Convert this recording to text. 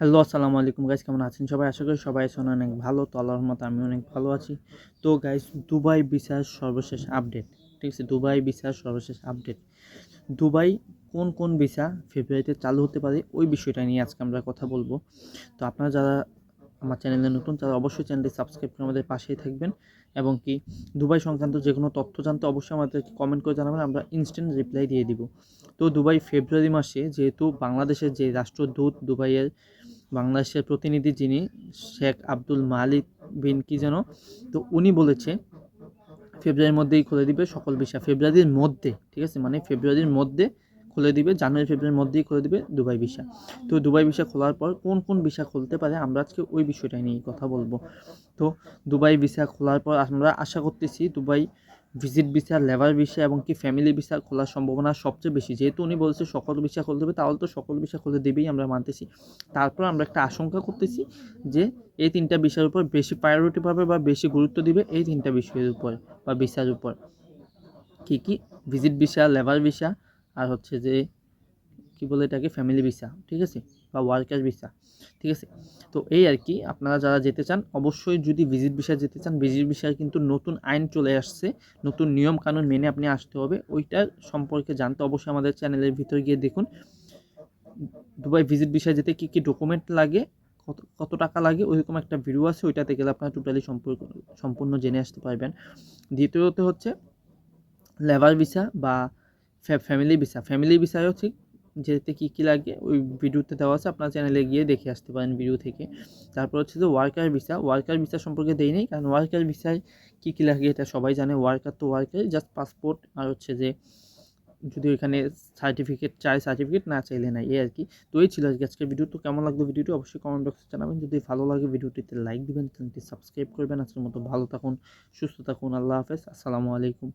Hello, আসসালামু আলাইকুম guys কেমন আছেন সবাই? আশা করি সবাই আছেন অনেক ভালো, তো আল্লাহর মতো আমি অনেক ভালো আছি। তো গাইস দুবাই ভিসার সর্বশেষ আপডেট ঠিক আছে? দুবাই ভিসার সর্বশেষ আপডেট দুবাই কোন কোন ভিসা ফেব্রুয়ারিতে চালু হতে পারে, ওই বিষয়টা নিয়ে আজকে আমরা কথা বলব। তো আপনারা যারা আমার চ্যানেলে নতুন, তারা অবশ্যই চ্যানেলটি সাবস্ক্রাইব করে আমাদের পাশেই থাকবেন। এবং কি, দুবাই সংক্রান্ত যে কোনো তথ্য জানতে অবশ্যই আমাদেরকে কমেন্ট করে জানাবেন, আমরা ইনস্ট্যান্ট রিপ্লাই দিয়ে দিব। তো দুবাই ফেব্রুয়ারি মাসে যেহেতু বাংলাদেশের যে রাষ্ট্রদূত দুবাইয়ের বাংলাদেশের প্রতিনিধি যিনি, শেখ আব্দুল মালিক বিন কি যেন, তো উনি বলেছে, ফেব্রুয়ারির মধ্যেই খুলে দিবে সকল ভিসা। ফেব্রুয়ারির মধ্যে, ঠিক আছে? মানে ফেব্রুয়ারির মধ্যে খুলে দিবে, জানুয়ারি, ফেব্রুয়ারির মধ্যেই খুলে দিবে দুবাই ভিসা। তো দুবাই ভিসা খোলার পর কোন কোন ভিসা খুলতে পারে? আমরা আজকে ওই বিষয়টা নিয়ে কথা বলব। তো দুবাই ভিসা খোলার পর আমরা আশা করতেছি Dubai visit visa, labour visa এবং কি ফ্যামিলি ভিসা খোলার সম্ভাবনা সবচেয়ে বেশি। যেহেতু উনি বলছে সকল ভিসা খুলতে হবে, তাহলে তো সকল ভিসা খুলে দেবেই আমরা মানতেছি। তারপর আমরা একটা আশঙ্কা করতেছি যে এই তিনটা বিষয়ের উপর বেশি প্রায়োরিটি পাবে বা বেশি গুরুত্ব দিবে এই তিনটা বিষয়ের উপর বা ভিসার উপর। কী কী? ভিজিট ভিসা, লেবার ভিসা আর হচ্ছে যে কি বলে এটাকে? ফ্যামিলি ভিসা ঠিক আছে? বা ওয়ার্কার ভিসা ঠিক আছে? তো এই আর কি, আপনারা যারা যেতে চান, অবশ্যই যদি ভিজিট ভিসা যেতে চান ভিজিট ভিসার কিন্তু নতুন আইন চলে আসছে, নতুন নিয়ম কানুন মেনে আপনি আসতে হবে, ওইটার সম্পর্কে জানতে অবশ্যই আমাদের চ্যানেলের ভিতরে গিয়ে দেখুন। দুবাই ভিজিট ভিসা যেতে কী কী ডকুমেন্ট লাগে, কত কত টাকা লাগে, ওইরকম একটা ভিডিও আছে, ওইটাতে গেলে আপনারা টোটালি সম্পর্ক, সম্পূর্ণ জেনে আসতে পারবেন। দ্বিতীয়ত হচ্ছে লেবার ভিসা বা ফ্যামিলি ভিসা ফ্যামিলি ভিসায়ও ঠিক যেতে কী কী লাগে, ওই ভিডিওতে দেওয়া আছে, আপনার চ্যানেলে গিয়ে দেখে আসতে পারেন ভিডিও থেকে। তারপর হচ্ছে যে ওয়ার্কার ভিসা ওয়ার্কার ভিসা সম্পর্কে দেই নেই, কারণ ওয়ার্কার ভিসায় কী কী লাগে এটা সবাই জানে ওয়ার্কার তো ওয়ার্কার জাস্ট পাসপোর্ট আর হচ্ছে যে যদি ওইখানে সার্টিফিকেট চাই সার্টিফিকেট না চাইলে নাই এই আর কি। তো এই ছিল আজকে আজকের ভিডিও তো কেমন লাগল ভিডিওটি অবশ্যই কমেন্ট বক্সে জানাবেন। যদি ভালো লাগে ভিডিওটিতে লাইক দিবেন, চ্যানেলটি সাবস্ক্রাইব করবেন। আজকের মতো ভালো থাকুন, সুস্থ থাকুন, আল্লাহ হাফেজ, আসসালামু আলাইকুম।